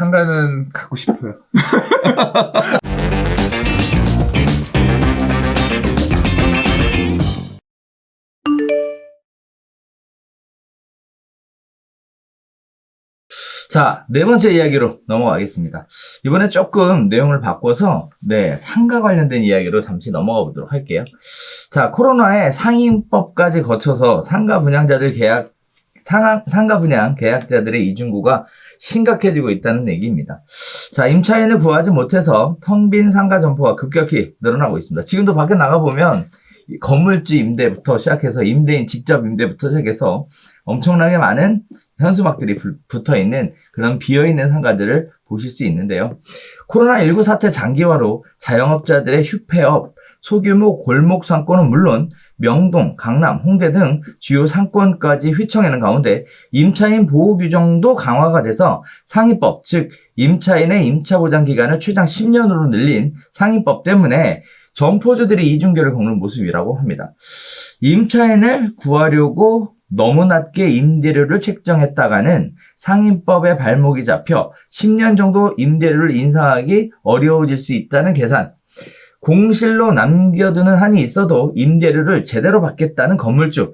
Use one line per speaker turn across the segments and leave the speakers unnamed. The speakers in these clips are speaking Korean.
상가는 갖고 싶어요.
자, 네 번째 이야기로 넘어가겠습니다. 이번에 조금 내용을 바꿔서, 네, 상가 관련된 이야기로 잠시 넘어가 보도록 할게요. 자, 코로나에 상임법까지 거쳐서 상가 분양자들 계약, 상, 상가 분양 계약자들의 이중구가 심각해지고 있다는 얘기입니다. 자, 임차인을 구하지 못해서 텅 빈 상가 점포가 급격히 늘어나고 있습니다. 지금도 밖에 나가보면 이 건물주 임대부터 시작해서 임대인 직접 임대부터 시작해서 엄청나게 많은 현수막들이 불- 붙어 있는 그런 비어 있는 상가들을 보실 수 있는데요. 코로나19 사태 장기화로 자영업자들의 휴폐업, 소규모 골목 상권은 물론 명동, 강남, 홍대 등 주요 상권까지 휘청이는 가운데 임차인 보호 규정도 강화가 돼서 상위법, 즉 임차인의 임차 보장 기간을 최장 10년으로 늘린 상위법 때문에 점포주들이 이중결을 겪는 모습이라고 합니다. 임차인을 구하려고 너무 낮게 임대료를 책정했다가는 상임법에 발목이 잡혀 10년 정도 임대료를 인상하기 어려워질 수 있다는 계산. 공실로 남겨두는 한이 있어도 임대료를 제대로 받겠다는 건물주.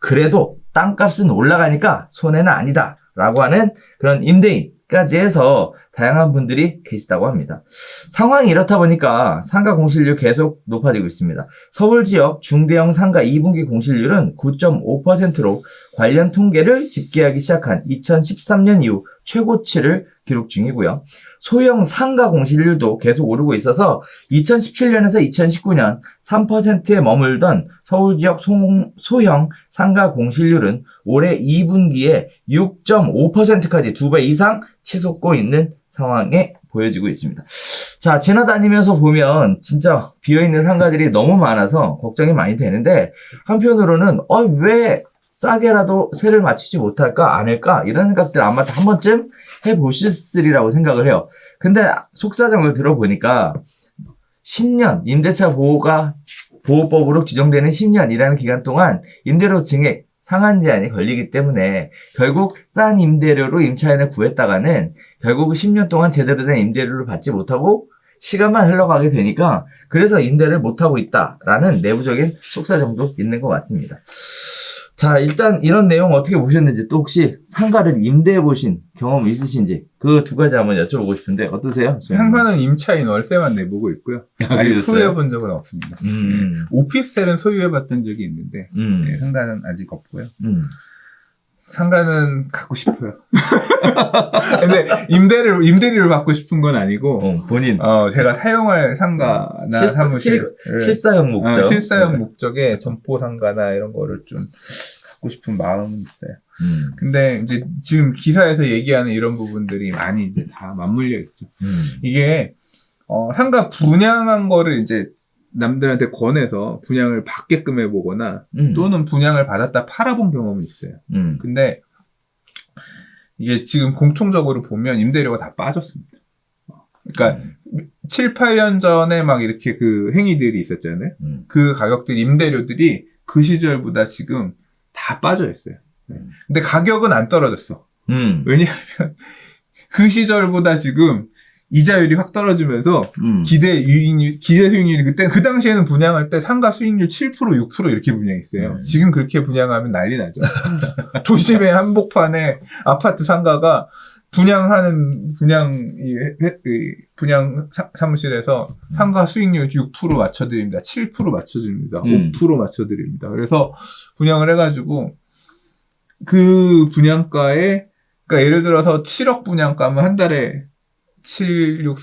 그래도 땅값은 올라가니까 손해는 아니다. 라고 하는 그런 임대인까지 해서 다양한 분들이 계시다고 합니다. 상황이 이렇다 보니까 상가 공실률 계속 높아지고 있습니다. 서울 지역 중대형 상가 2분기 공실률은 9.5%로 관련 통계를 집계하기 시작한 2013년 이후 최고치를 기록 중이고요. 소형 상가 공실률도 계속 오르고 있어서 2017년에서 2019년 3%에 머물던 서울 지역 소, 소형 상가 공실률은 올해 2분기에 6.5%까지 두 배 이상 치솟고 있는 상황에 보여지고 있습니다. 자, 지나다니면서 보면 진짜 비어있는 상가들이 너무 많아서 걱정이 많이 되는데 한편으로는 어, 왜 싸게라도 세를 맞추지 못할까? 않을까? 이런 생각들 아마 한 번쯤 해보셨으리라고 생각을 해요. 근데 속사정을 들어보니까 10년, 임대차 보호가, 보호법으로 규정되는 10년이라는 기간 동안 임대료 증액, 상한 제한이 걸리기 때문에 결국 싼 임대료로 임차인을 구했다가는 결국 10년 동안 제대로 된 임대료를 받지 못하고 시간만 흘러가게 되니까 그래서 임대를 못하고 있다라는 내부적인 속사정도 있는 것 같습니다. 자, 일단 이런 내용 어떻게 보셨는지 또 혹시 상가를 임대해 보신 경험 있으신지 그 두 가지 한번 여쭤보고 싶은데 어떠세요?
상가는 임차인 월세만 내보고 있고요. 아직
그러셨어요?
소유해 본 적은 없습니다.
음,
오피스텔은 소유해 봤던 적이 있는데
음,
네, 상가는 아직 없고요.
음.
상가는 갖고 싶어요. 근데 임대를 임대료를 받고 싶은 건 아니고
어, 본인
어 제가 사용할 상가나
실사-
사무실
실 사용 목적.
어, 실사용
네.
목적의 점포 상가나 이런 거를 좀 갖고 싶은 마음은 있어요.
음,
근데 이제 지금 기사에서 얘기하는 이런 부분들이 많이 이제 다 맞물려 있죠.
음,
이게 어, 상가 분양한 거를 이제 남들한테 권해서 분양을 받게끔 해보거나
음,
또는 분양을 받았다 팔아본 경험이 있어요.
음,
근데 이게 지금 공통적으로 보면 임대료가 다 빠졌습니다. 그러니까 7, 8년 전에 막 이렇게 그 행위들이 있었잖아요.
음,
그 가격들 임대료들이 그 시절보다 지금 다 빠져 있어요. 네. 근데 가격은 안 떨어졌어.
음,
왜냐하면 그 시절보다 지금 이자율이 확 떨어지면서
음.
기대 유익률, 기대 수익률이 그때 그 당시에는 분양할 때 상가 수익률 7% 6% 이렇게 분양했어요.
음.
지금 그렇게 분양하면 난리 나죠. 도심의 한복판에 아파트 상가가 분양하는 분양 이, 회- 이 분양 사, 사무실에서
음.
상가 수익률 6% 맞춰드립니다. 7% 맞춰드립니다.
음.
5% 맞춰드립니다. 그래서 분양을 해가지고 그 분양가에 그러니까 예를 들어서 7억 분양가면 한 달에 7, 6,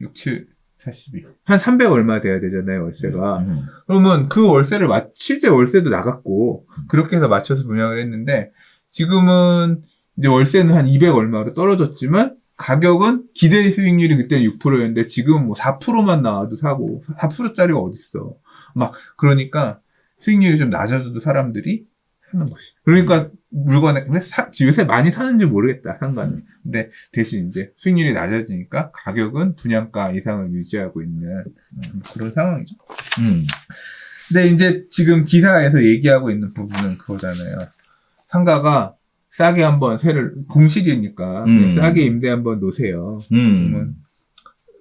6, 7, 42. 한 300 얼마 돼야 되잖아요, 월세가.
음,
그러면 그 월세를 맞, 실제 월세도 나갔고, 그렇게 해서 맞춰서 분양을 했는데, 지금은 이제 월세는 한 200 얼마로 떨어졌지만, 가격은 기대 수익률이 그때 6%였는데, 지금 뭐 4%만 나와도 사고, 4%짜리가 어딨어. 막, 그러니까 수익률이 좀 낮아져도 사람들이 사는 것이. 그러니까 물건에, 근데 사- 요새 많이 사는지 모르겠다, 상가는. 근데 대신 이제 수익률이 낮아지니까 가격은 분양가 이상을 유지하고 있는 음, 그런 상황이죠.
음,
근데 이제 지금 기사에서 얘기하고 있는 부분은 그거잖아요. 상가가 싸게 한번 세를 공실이니까
음.
싸게 임대 한번 놓으세요.
음.
그러면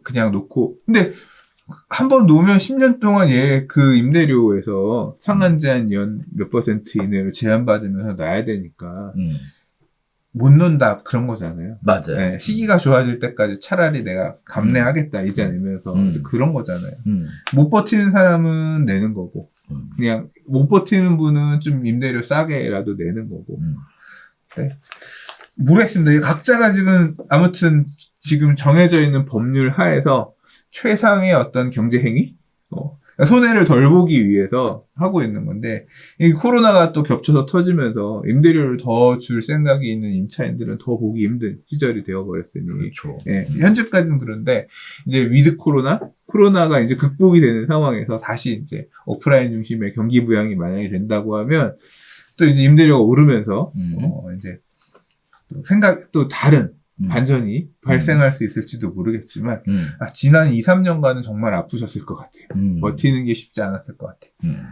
그냥 놓고 근데 한 번 놓으면 10년 동안 얘 그 임대료에서 상한 제한 연 몇 퍼센트 이내로 제한받으면서 놔야 되니까
음.
못 논다 그런 거잖아요.
맞아요.
네, 시기가 좋아질 때까지 차라리 내가 감내하겠다 이자 내면서
음.
이제 그런 거잖아요.
음.
못 버티는 사람은 내는 거고
음.
그냥 못 버티는 분은 좀 임대료 싸게라도 내는 거고
음.
모르겠습니다. 이게 각자가 지금 아무튼 지금 정해져 있는 법률 하에서 최상의 어떤 경제 행위, 어, 손해를 덜 보기 위해서 하고 있는 건데 이 코로나가 또 겹쳐서 터지면서 임대료를 더 줄 생각이 있는 임차인들은 더 보기 힘든 시절이 되어버렸으니
그렇죠.
예, 현재까지는 그런데 이제 위드 코로나 코로나가 이제 극복이 되는 상황에서 다시 이제 오프라인 중심의 경기 부양이 만약에 된다고 하면 또 이제 임대료가 오르면서
음.
어 이제 또 생각 또 다른
음.
반전이 발생할 수 있을지도 모르겠지만
음.
아, 지난 2, 3년간은 정말 아프셨을 것 같아요.
음.
버티는 게 쉽지 않았을 것 같아요.
음.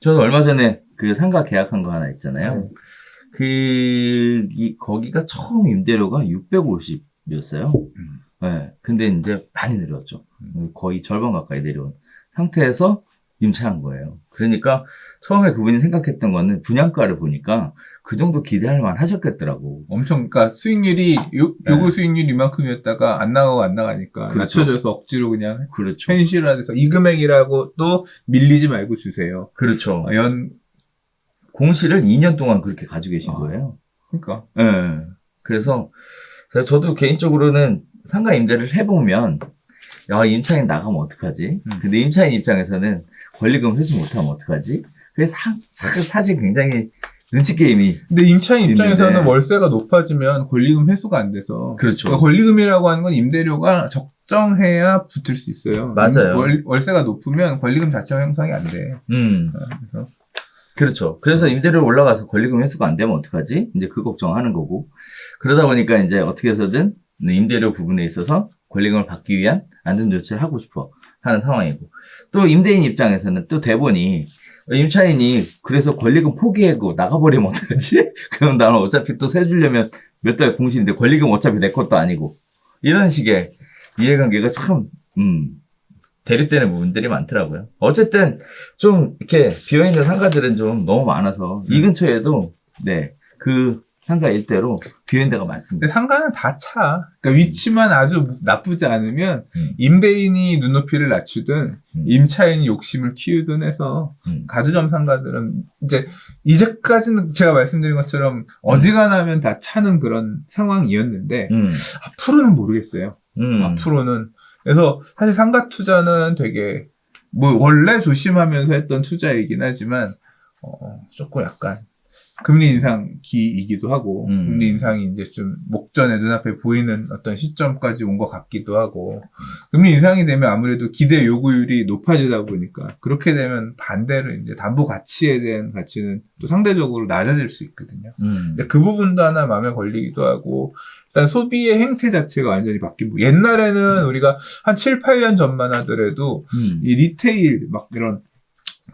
저는 얼마 전에 그 상가 계약한 거 하나 있잖아요.
네.
그, 이, 거기가 처음 임대료가 650이었어요.
음.
네. 근데 이제 많이 내려왔죠.
음.
거의 절반 가까이 내려온 상태에서 임차한 거예요. 그러니까 처음에 그분이 생각했던 거는 분양가를 보니까 그 정도 기대할 만 하셨겠더라고.
엄청 그러니까 수익률이 요,
네.
요구 수익률 이만큼이었다가 안 나가고 안 나가니까
그렇죠.
낮춰져서 억지로 그냥
그렇죠.
현실화돼서 이 금액이라고 또 밀리지 말고 주세요.
그렇죠.
어, 연
공시를 2년 동안 그렇게 가지고 계신
아.
거예요.
그러니까
예. 그래서 그래서 저도 개인적으로는 상가 임대를 해보면 야 임차인 나가면 어떡하지?
음.
근데 임차인 입장에서는 권리금 회수 못하면 어떡하지? 그래서 사, 사- 사실 굉장히 눈치 게임이
근데 임차인 입장에서는
있는데.
월세가 높아지면 권리금 회수가 안 돼서
그렇죠.
그러니까 권리금이라고 하는 건 임대료가 적정해야 붙을 수 있어요.
맞아요.
월, 월세가 높으면 권리금 자체가 형성이 안 돼.
음
그래서
그렇죠. 그래서 임대료 올라가서 권리금 회수가 안 되면 어떡하지? 이제 그 걱정하는 거고 그러다 보니까 이제 어떻게 해서든 임대료 부분에 있어서 권리금을 받기 위한 안전 조치를 하고 싶어 하는 상황이고 또 임대인 입장에서는 또 대본이 임차인이 그래서 권리금 포기하고 나가버리면 어떡하지? 그럼 나는 어차피 또 세 주려면 몇 달 공시인데 권리금 어차피 내 것도 아니고 이런 식의 이해관계가 참 음, 대립되는 부분들이 많더라고요. 어쨌든 좀 이렇게 비어있는 상가들은 좀 너무 많아서 이
음.
근처에도 네 그 상가 일대로 데가 많습니다.
근데 상가는 다 차. 그러니까 위치만 아주 나쁘지 않으면
음.
임대인이 눈높이를 낮추든
음.
임차인이 욕심을 키우든 해서
음.
가두점 상가들은 이제 이제까지는 제가 말씀드린 것처럼 어지간하면 다 차는 그런 상황이었는데
음,
앞으로는 모르겠어요.
음,
앞으로는 그래서 사실 상가 투자는 되게 뭐 원래 조심하면서 했던 투자이긴 하지만 어, 조금 약간 금리 인상기이기도 하고
음.
금리 인상이 이제 좀 목전에 눈앞에 보이는 어떤 시점까지 온 것 같기도 하고 금리 인상이 되면 아무래도 기대 요구율이 높아지다 보니까 그렇게 되면 반대로 이제 담보 가치에 대한 가치는 또 상대적으로 낮아질 수 있거든요.
음,
그 부분도 하나 마음에 걸리기도 하고, 일단 소비의 행태 자체가 완전히 부 옛날에는 우리가 한 7, 8년 전만 하더라도
음,
이 리테일 막 이런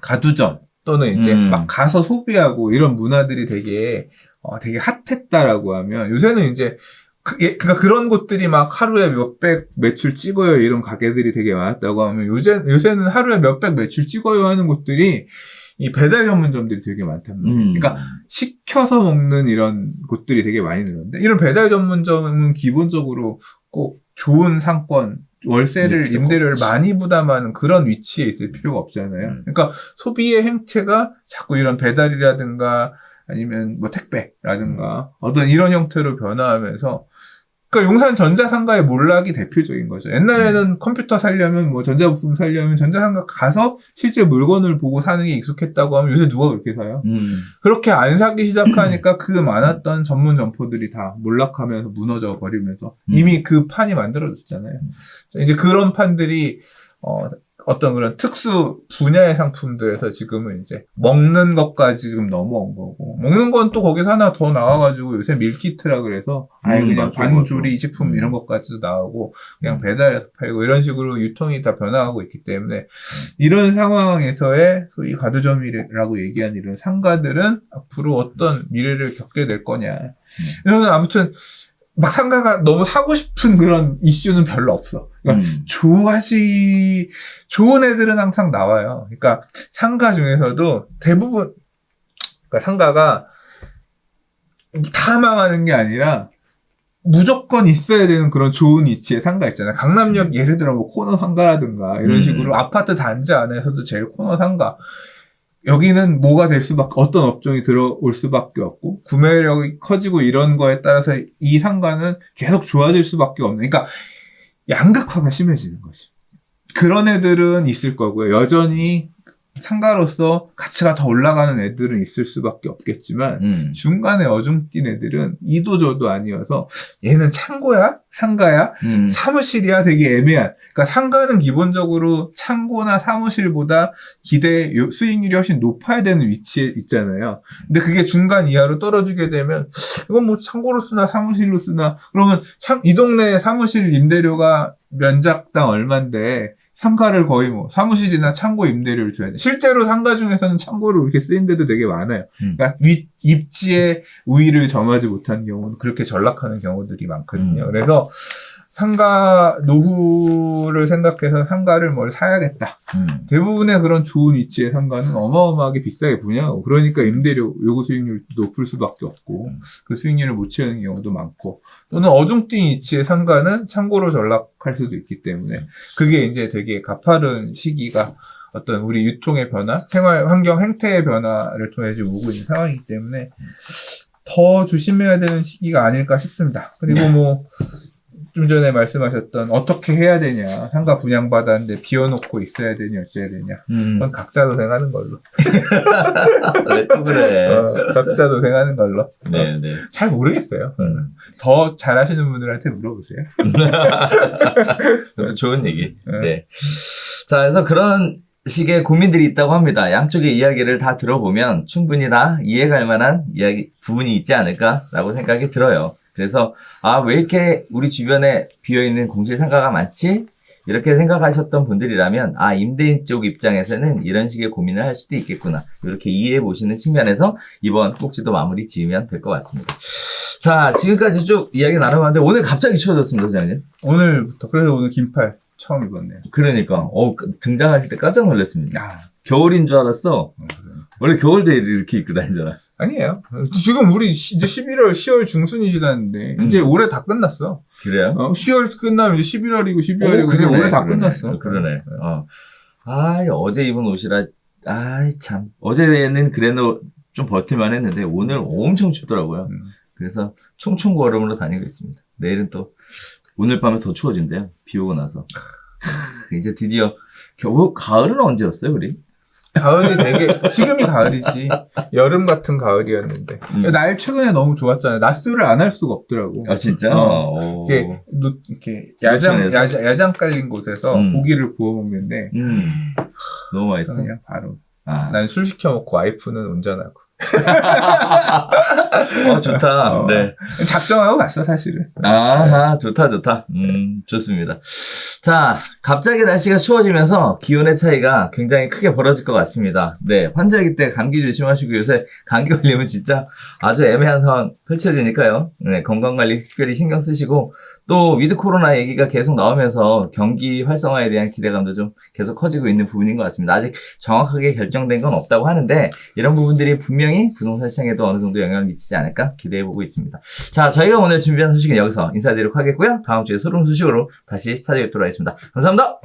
가두점 또는 이제
음.
막 가서 소비하고 이런 문화들이 되게 어, 되게 핫했다라고 하면 요새는 이제 그, 예, 그니까 그런 곳들이 막 하루에 몇백 매출 찍어요 이런 가게들이 되게 많았다고 하면 요새 요새는 하루에 몇백 매출 찍어요 하는 곳들이 이 배달 전문점들이 되게 많단 말이에요.
음,
그러니까 시켜서 먹는 이런 곳들이 되게 많이 늘었는데 이런 배달 전문점은 기본적으로 꼭 좋은 상권 월세를 임대료를
없지.
많이 부담하는 그런 위치에 있을 필요가 없잖아요.
음.
그러니까 소비의 행태가 자꾸 이런 배달이라든가 아니면 뭐 택배라든가 어떤 이런 형태로 변화하면서 그러니까 용산 전자상가의 몰락이 대표적인 거죠. 옛날에는 컴퓨터 살려면 뭐 전자부품 살려면 전자상가 가서 실제 물건을 보고 사는 게 익숙했다고 하면 요새 누가 그렇게 사요?
음,
그렇게 안 사기 시작하니까 그 많았던 전문 점포들이 다 몰락하면서 무너져 버리면서
음.
이미 그 판이 만들어졌잖아요. 자, 이제 그런 판들이 어, 어떤 그런 특수 분야의 상품들에서 지금은 이제 먹는 것까지 지금 넘어온 거고 먹는 건 또 거기서 하나 더 나와가지고 요새 밀키트라 그래서 아예
음,
그냥
맞아,
반조리
맞아.
식품
음.
이런 것까지도 나오고 그냥
음.
배달해서 팔고 이런 식으로 유통이 다 변화하고 있기 때문에 이런 상황에서의 소위 가두점이라고 얘기한 이런 상가들은 앞으로 어떤 미래를 겪게 될 거냐. 이런 아무튼 막 상가가 너무 사고 싶은 그런 이슈는 별로 없어. 그러니까
음.
좋아시 좋은 애들은 항상 나와요. 그러니까 상가 중에서도 대부분 그러니까 상가가 다 망하는 게 아니라 무조건 있어야 되는 그런 좋은 위치의 상가 있잖아요. 강남역 예를 들어 뭐 코너 상가라든가 이런
음.
식으로 아파트 단지 안에서도 제일 코너 상가. 여기는 뭐가 될 수밖에 어떤 업종이 들어올 수밖에 없고 구매력이 커지고 이런 거에 따라서 이 상가는 계속 좋아질 수밖에 없는. 그러니까 양극화가 심해지는 거지. 그런 애들은 있을 거고요. 여전히 상가로서 가치가 더 올라가는 애들은 있을 수밖에 없겠지만
음.
중간에 어중뛴 애들은 이도저도 아니어서 얘는 창고야? 상가야?
음.
사무실이야? 되게 애매한. 그러니까 상가는 기본적으로 창고나 사무실보다 기대 요- 수익률이 훨씬 높아야 되는 위치에 있잖아요. 근데 그게 중간 이하로 떨어지게 되면 이건 뭐 창고로 쓰나 사무실로 쓰나 그러면 참, 이 동네 사무실 임대료가 면적당 얼만데 상가를 거의 뭐 사무실이나 창고 임대료를 줘야 돼. 실제로 상가 중에서는 창고를 이렇게 쓰인 데도 되게 많아요.
음.
그러니까 위, 입지의 우위를 점하지 못한 경우는 그렇게 전락하는 경우들이 많거든요.
음.
그래서 상가 노후를 생각해서 상가를 뭘 사야겠다.
음.
대부분의 그런 좋은 위치의 상가는 어마어마하게 비싸게 분양하고 그러니까 임대료 요구 수익률도 높을 수밖에 없고
음.
그 수익률을 못 채우는 경우도 많고 또는 어중뛴 위치의 상가는 창고로 전락할 수도 있기 때문에 그게 이제 되게 가파른 시기가 어떤 우리 유통의 변화, 생활 환경 행태의 변화를 통해 지금 오고 있는 상황이기 때문에 더 조심해야 되는 시기가 아닐까 싶습니다. 그리고 뭐 좀 전에 말씀하셨던 어떻게 해야 되냐 상가 분양받았는데 비워놓고 있어야 되냐 어째야 되냐
음.
그건 각자 도생하는 걸로
왜 또 그래?
어, 각자 도생하는 걸로 어,
네, 네.
잘 모르겠어요
음.
더 잘하시는 분들한테 물어보세요
그것도 좋은 얘기.
네.
네. 자, 그래서 그런 식의 고민들이 있다고 합니다. 양쪽의 이야기를 다 들어보면 충분히 다 이해갈 만한 이야기, 부분이 있지 않을까라고 생각이 들어요. 그래서, 아, 왜 이렇게 우리 주변에 비어있는 공실 상가가 많지? 이렇게 생각하셨던 분들이라면, 아, 임대인 쪽 입장에서는 이런 식의 고민을 할 수도 있겠구나. 이렇게 이해해 보시는 측면에서 이번 꼭지도 마무리 지으면 될 것 같습니다. 자, 지금까지 쭉 이야기 나눠봤는데, 오늘 갑자기 추워졌습니다, 소장님.
오늘부터 그래서 오늘 긴팔 처음 입었네요
그러니까 어 그- 등장하실 때 깜짝 놀랐습니다.
야
겨울인 줄 알았어.
어, 그래.
원래 겨울 데이를 이렇게 입고 다니잖아.
아니에요 지금 우리 시- 이제 11월 10월 중순이 지났는데
음.
이제 올해 다 끝났어
그래요?
어, 10월 끝나면 이제 11월이고 12월이고 이제 올해 다 끝났어
그러네. 어. 아 어제 입은 옷이라 아 참 어제는 그래도 좀 버틸만 했는데 오늘 엄청 춥더라고요.
음.
그래서 총총 걸음으로 다니고 있습니다. 내일은 또 오늘 밤에 더 추워진대요. 비 오고 나서. 크, 이제 드디어 겨울 가을은 언제였어요, 우리?
가을이 되게 지금이 가을이지 여름 같은 가을이었는데
음.
날 최근에 너무 좋았잖아요 낮술을 안 할 수가 없더라고
아 진짜?
어.
어.
이렇게, 노, 이렇게 야장,
노천에서?
야장 야장 깔린 곳에서
음.
고기를 구워 먹는데
음. 너무 맛있어.
그냥 바로
아.
난 술 시켜 먹고 와이프는 운전하고
어, 좋다.
어.
네.
작정하고 갔어 사실은
아하, 좋다, 좋다. 음, 좋습니다. 자, 갑자기 날씨가 추워지면서 기온의 차이가 굉장히 크게 벌어질 것 같습니다. 네, 환절기 때 감기 조심하시고 요새 감기 걸리면 진짜 아주 애매한 상황 펼쳐지니까요. 네, 건강관리 특별히 신경 쓰시고 또 위드 코로나 얘기가 계속 나오면서 경기 활성화에 대한 기대감도 좀 계속 커지고 있는 부분인 것 같습니다. 아직 정확하게 결정된 건 없다고 하는데 이런 부분들이 분명히 부동산 시장에도 어느 정도 영향을 미치지 않을까 기대해 보고 있습니다. 자, 저희가 오늘 준비한 소식은 여기서 인사드리도록 하겠고요. 다음 주에 새로운 소식으로 다시 찾아뵙도록 하겠습니다. 감사합니다.